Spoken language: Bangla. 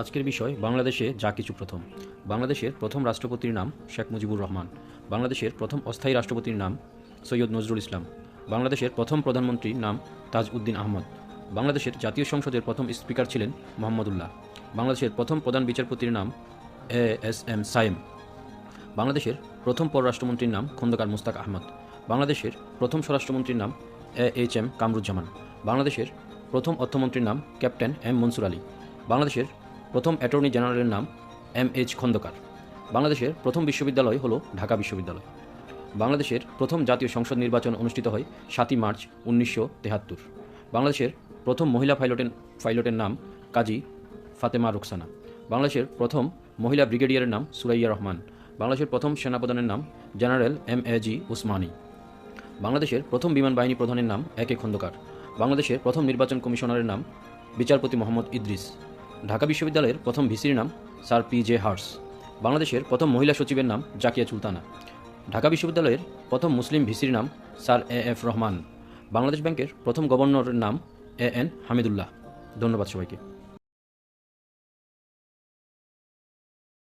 আজকের বিষয়, বাংলাদেশে যা কিছু প্রথম। বাংলাদেশের প্রথম রাষ্ট্রপতির নাম শেখ মুজিবুর রহমান। বাংলাদেশের প্রথম অস্থায়ী রাষ্ট্রপতির নাম সৈয়দ নজরুল ইসলাম। বাংলাদেশের প্রথম প্রধানমন্ত্রীর নাম তাজ উদ্দিন আহমদ। বাংলাদেশের জাতীয় সংসদের প্রথম স্পিকার ছিলেন মোহাম্মদুল্লাহ। বাংলাদেশের প্রথম প্রধান বিচারপতির নাম এ এস এম সায়েম। বাংলাদেশের প্রথম পররাষ্ট্রমন্ত্রীর নাম খন্দকার মুস্তাক আহমদ। বাংলাদেশের প্রথম স্বরাষ্ট্রমন্ত্রীর নাম এ এইচ এম কামরুজ্জামান। বাংলাদেশের প্রথম অর্থমন্ত্রীর নাম ক্যাপ্টেন এম মনসুর আলী। বাংলাদেশের প্রথম অ্যাটর্নি জেনারেলের নাম এম এইচ খন্দকার। বাংলাদেশের প্রথম বিশ্ববিদ্যালয় হল ঢাকা বিশ্ববিদ্যালয়। বাংলাদেশের প্রথম জাতীয় সংসদ নির্বাচন অনুষ্ঠিত হয় সাতই মার্চ উনিশশো তেহাত্তর। বাংলাদেশের প্রথম মহিলা পাইলটের পাইলটের নাম কাজী ফাতেমা রুকসানা বাংলাদেশের প্রথম মহিলা ব্রিগেডিয়ারের নাম সুরাইয়া রহমান। বাংলাদেশের প্রথম সেনাপ্রধানের নাম general M A G Osmani. বাংলাদেশের প্রথম বিমান বাহিনী প্রধানের নাম একে খন্দকার। বাংলাদেশের প্রথম নির্বাচন কমিশনারের নাম বিচারপতি মোহাম্মদ ইদ্রিস। ঢাকা বিশ্ববিদ্যালয়ের প্রথম ভিসির নাম স্যার পি জে হার্স। বাংলাদেশের প্রথম মহিলা সচিবের নাম জাকিয়া সুলতানা ঢাকা বিশ্ববিদ্যালয়ের প্রথম মুসলিম ভিসির নাম sir A F Rahman. Bangladesh ব্যাংকের প্রথম গভর্নরের নাম এ এন হামিদুল্লাহ। ধন্যবাদ সবাইকে।